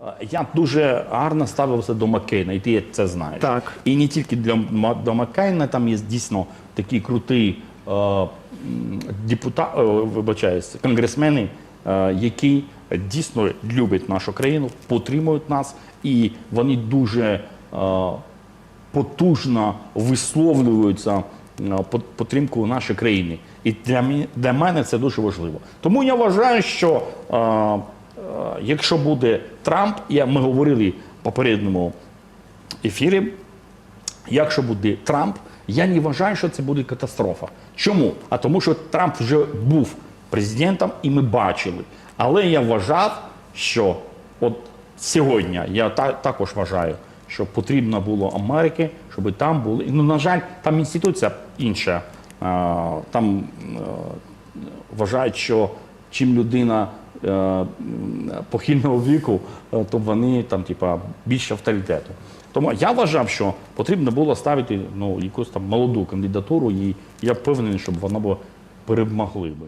Е, Я дуже гарно ставився до Маккейна, і ти це знаєш. Так. І не тільки для до Маккейна, там є дійсно такі круті е, депута, е, вибачаюсь, конгресмени, е, які дійсно люблять нашу країну, підтримують нас, і вони дуже е, потужно висловлюються підтримку нашої країни. І для, для мене це дуже важливо. Тому я вважаю, що е, е, якщо буде Трамп, я, ми говорили в попередньому ефірі, якщо буде Трамп, я не вважаю, що це буде катастрофа. Чому? А тому, що Трамп вже був президентом, і ми бачили. Але я вважав, що от сьогодні я та, також вважаю, що потрібно було Америки, щоб там були. Ну, на жаль, там інституція інша. Там е, вважають, що чим людина е, похильного віку, е, то вони там, типа, більше авторитету. Тому я вважав, що потрібно було ставити ну, якусь там молоду кандидатуру, і я впевнений, щоб вона б перемогли би.